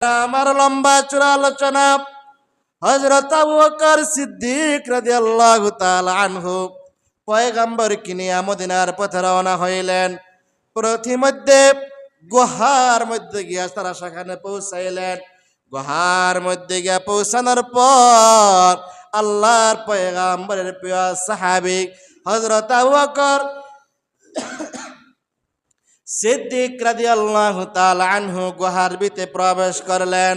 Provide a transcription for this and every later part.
আমার লম্বা চূড়া আলোচনা হজরত আবু বকর সিদ্দিক রাদিয়াল্লাহু তাআলা আনহু পয়গম্বর কিনিয়া মদিনার পথে রওনা হইলেন। প্রতিমধ্যে গুহার মধ্যে গিয়া তারা সেখানে পৌঁছাইলেন। গুহার মধ্যে গিয়া পৌঁছানোর পর আল্লাহর পয়গাম্বরের প্রিয় সাহাবি হজরত আবু বকর সিদ্দিক রাদিয়াল্লাহু তাআলা আনহু গুহার ভিতরে প্রবেশ করলেন।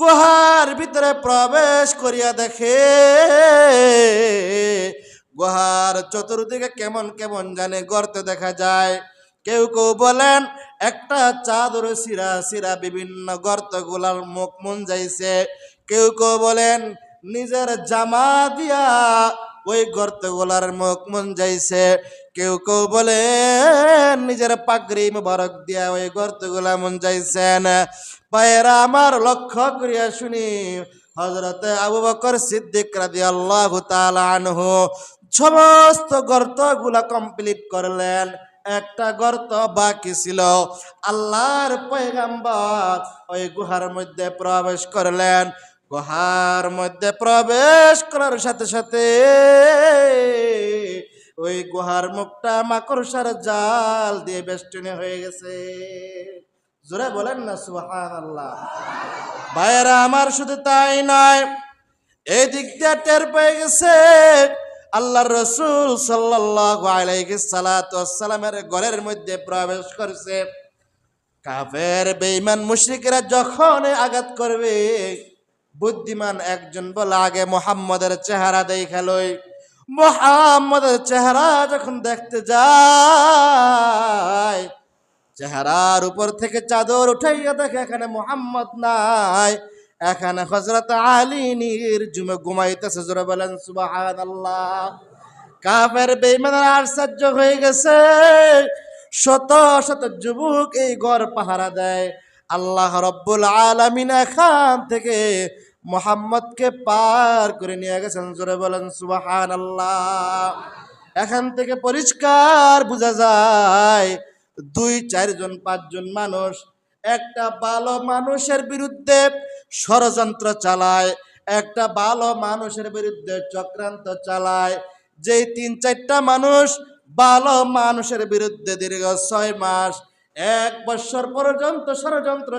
গুহার ভিতরে প্রবেশ করিয়া দেখে গুহার চতুর্দিকে কেমন কেমন জানে গর্ত দেখা যায়। কেউ কেউ বলেন, একটা চাদর সিরা সিরা বিভিন্ন গর্তগুলার মুখ মন যাইছে। কেউ কেউ বলেন, নিজের জামা দিয়া ওই গর্তগুলার মুখ মন যাইছে কেউ কেউ বলে, নিজের পাগড়ি মুবারক দিয়া ওই গর্তগুলা মন যাইছেন পায়েরা আমার লক্ষ্য করিয়া শুনি হজরত আবু বকর সিদ্দিক রাদিয়াল্লাহু তাআলা আনহু সমস্ত গর্তগুলা কমপ্লিট করলেন। একটা গর্ত বাকি ছিল। আল্লাহর পয়গাম্বর ওই গুহার মধ্যে প্রবেশ করলেন। গুহার মধ্যে প্রবেশ করার সাথে সাথে ওই গুহার মুখটা মাকড়সার জাল দিয়ে বেষ্টনী হয়ে গেছে। জোরে বলেন না সুহান আল্লাহ ভাইয়েরা, আমার শুধু তাই নয়, এই দিক দিয়ে টের পেয়ে গেছে আল্লাহর রসুল সাল্লাল্লাহু আলাইহি সালাতু সালামের ঘরের মধ্যে প্রবেশ করছে। কাফের, বেঈমান, মুশরিকরা যখন আঘাত করবে বুদ্ধিমান একজন বলে, আগে মোহাম্মদের চেহারা দেখালই মোহাম্মদের চেহারা যখন দেখতে যায়, চেহারার উপর থেকে চাদর উঠাইয়া দেখে, এখানে মোহাম্মদ নাই, এখানে হজরত আলী নির জুমে ঘুমাইতেছে। জোরে বলেন সুবাহান আল্লাহ কাফের বেইমানের আশ্চর্য হয়ে গেছে। শত শত যুবক এই ঘর পাহারা দেয়। আল্লাহ রব্বুল আলমিন এখান থেকে মোহাম্মদকে পার করে নিয়ে গেছেন। জোরে বলেন সুবাহান আল্লাহ এখান থেকে পরিষ্কার বোঝা যায়, দুই, চারজন, পাঁচজন মানুষ, একটা ভালো মানুষের বিরুদ্ধে ষড়যন্ত্র চালায়, একটা ভালো মানুষের বিরুদ্ধে চক্রান্ত চালায়। যেই তিন, চারটা মানুষ ভালো মানুষের বিরুদ্ধে দীর্ঘ ছয় মাস, এক বছর পর্যন্ত ষড়যন্ত্র